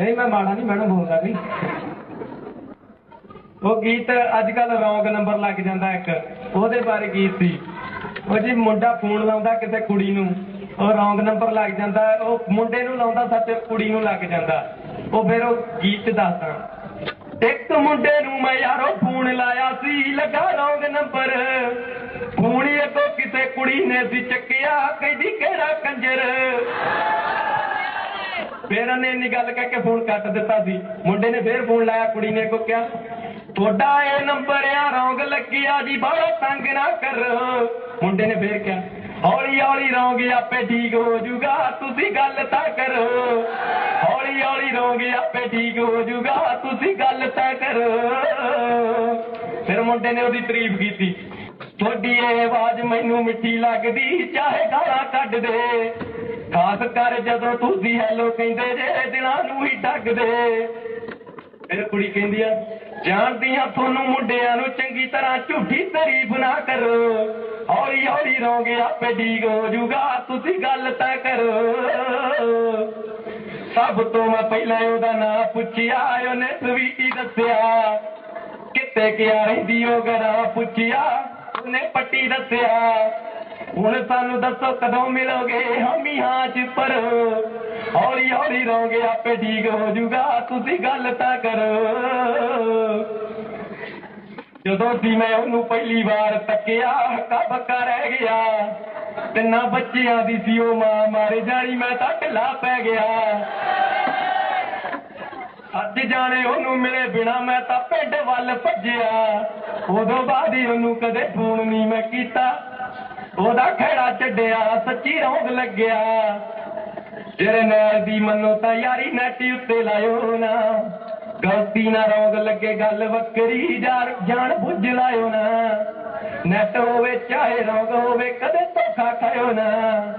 ਨਹੀਂ, ਮੈਂ ਮਾੜਾ ਨਹੀਂ, ਮੈਡਮ ਬੋਲਦਾ ਵੀ ਉਹ ਗੀਤ ਅੱਜ ਕੱਲ ਰੌਂਗ ਨੰਬਰ ਲੱਗ ਜਾਂਦਾ ਇੱਕ। ਉਹਦੇ ਬਾਰੇ ਗੀਤ ਸੀ? ਉਹ ਜੀ ਮੁੰਡਾ ਫੋਨ ਲਾਉਂਦਾ ਕਿਸੇ ਕੁੜੀ ਨੂੰ। ਉਹ ਰੌਂਗ ਨੰਬਰ ਲੱਗ ਜਾਂਦਾ। ਉਹ ਮੁੰਡੇ ਨੂੰ ਲਾਉਂਦਾ ਸੱਚ ਕੁੜੀ ਨੂੰ ਲੱਗ ਜਾਂਦਾ। ਉਹ ਫਿਰ ਉਹ ਗੀਤ 'ਚ ਦੱਸਦਾ। ਇੱਕ ਮੁੰਡੇ ਨੂੰ ਮੈਂ ਯਾਰੋ ਫੋਨ ਲਾਇਆ ਸੀ, ਲੱਗਾ ਰੌਂਗ ਨੰਬਰ। ਫੋਨ ਇੱਕੋ ਕਿਸੇ ਕੁੜੀ ਨੇ ਸੀ ਚੱਕਿਆ, ਕਹਿੰਦੀ ਕਿਹੜਾ ਕੰਜਰ? ਫਿਰ ਉਹਨੇ ਇੰਨੀ ਗੱਲ ਕਹਿ ਕੇ ਫੋਨ ਕੱਟ ਦਿੱਤਾ ਸੀ। ਮੁੰਡੇ ਨੇ ਫਿਰ ਫੋਨ ਲਾਇਆ, ਕੁੜੀ ਨੇ ਕੋ ਕਿਹਾ, ਤੁਹਾਡਾ ਇਹ ਨੰਬਰ ਆ, ਰੌਂਗ ਲੱਗਿਆ ਜੀ ਬੜਾ ਤੰਗ ਨਾ ਕਰ। ਮੁੰਡੇ ਨੇ ਫੇਰ ਕਿਹਾ, ਹੌਲੀ ਹੌਲੀ ਰੌਂਗ ਆਪੇ ਠੀਕ ਹੋ ਜਾਊਗਾ, ਤੁਸੀਂ ਗੱਲ ਤਾਂ ਕਰੋ। ਹੌਲੀ ਹੌਲੀ ਰੌਂਗ ਆਪੇ ਠੀਕ ਹੋ ਜਾਊਗਾ, ਤੁਸੀਂ ਗੱਲ ਤਾਂ ਕਰੋ। ਫਿਰ ਮੁੰਡੇ ਨੇ ਉਹਦੀ ਤਾਰੀਫ ਕੀਤੀ, ਤੁਹਾਡੀ ਇਹ ਆਵਾਜ਼ ਮੈਨੂੰ ਮਿੱਠੀ ਲੱਗਦੀ, ਚਾਹੇ ਗਾਲਾਂ ਕੱਢ ਦੇ। ਖਾਸ ਕਰ ਜਦੋਂ ਤੁਸੀਂ ਹੈਲੋ ਕਹਿੰਦੇ ਜੇ, ਦਿਲਾਂ ਨੂੰ ਹੀ ਡੱਗਦੇ ਫਿਰ ਕੁੜੀ ਕਹਿੰਦੀ ਆ, ਜਾਣਦੀ ਆ ਤੁਹਾਨੂੰ ਮੁੰਡਿਆਂ ਨੂੰ ਚੰਗੀ ਤਰ੍ਹਾਂ ਝੂਠੀ ਤਾਰੀਫ ਨਾ ਕਰੋ। ਹੌਲੀ ਹੌਲੀ ਰੋਗੇ ਆਪੇ ਠੀਕ ਹੋ ਜਾਊਗਾ, ਤੁਸੀਂ ਗੱਲ ਤਾਂ ਕਰੋ। ਸਭ ਤੋਂ ਮੈਂ ਪਹਿਲਾਂ ਉਹਦਾ ਨਾਂ ਪੁੱਛਿਆ, ਉਹਨੇ ਸਵੀਟੀ ਦੱਸਿਆ? ਕਿੱਥੇ ਗਿਆ ਰਹਿੰਦੀ ਉਹ ਗਰਾ ਪੁੱਛਿਆ, ਉਹਨੇ ਪੱਟੀ ਦੱਸਿਆ। ਹੁਣ ਸਾਨੂੰ ਦੱਸੋ ਕਦੋਂ ਮਿਲੋਗੇ ਚ ਪਰ ਹੌਲੀ ਹੌਲੀ ਰਹੋਗੇ ਆਪੇ ਠੀਕ ਹੋ ਜਾਊਗਾ। ਤੁਸੀਂ ਗੱਲ ਤਾਂ ਕਰੋ। ਜਦੋਂ ਸੀ ਮੈਂ ਉਹਨੂੰ ਪਹਿਲੀ ਵਾਰ ਤੱਕਿਆ ਹੱਕਾ ਬੱਕਾ ਰਹਿ ਗਿਆ। ਤਿੰਨਾਂ ਬੱਚਿਆਂ ਦੀ ਸੀ ਉਹ ਮਾਂ ਮਾਰੇ ਜਾਣੀ ਮੈਂ ਤਾਂ ਢਿੱਲਾ ਪੈ ਗਿਆ। ਅੱਜ ਜਾਣੇ ਉਹਨੂੰ ਮਿਲੇ ਬਿਨਾ ਮੈਂ ਤਾਂ ਪਿੰਡ ਵੱਲ ਭੱਜਿਆ। ਉਦੋਂ ਬਾਅਦ ਹੀ ਉਹਨੂੰ ਕਦੇ ਫੋਨ ਨਹੀਂ ਮੈਂ ਕੀਤਾ। ਉਹਦਾ ਖੇੜਾ ਛੱਡਿਆ, ਸੱਚੀ ਰੌਂਗ ਲੱਗਿਆ। ਜਿਹੜੇ ਨਾਲ ਦੀ ਮੰਨੋ ਤਾਂ ਯਾਰੀ ਨੈਟੀ ਉੱਤੇ ਲਾਇਓ ਨਾ। ਗਲਤੀ ਨਾ ਰੌਂਗ ਲੱਗੇ ਗੱਲ ਵੱਖਰੀ ਯਾਰ ਜਾਣ ਬੁੱਝ ਲਾਇਓ ਨਾ। ਨੈਟ ਹੋਵੇ, ਚਾਹੇ ਰੌਂਗ ਹੋਵੇ, ਕਦੇ ਧੋਖਾ ਖਾਇਓ ਨਾ।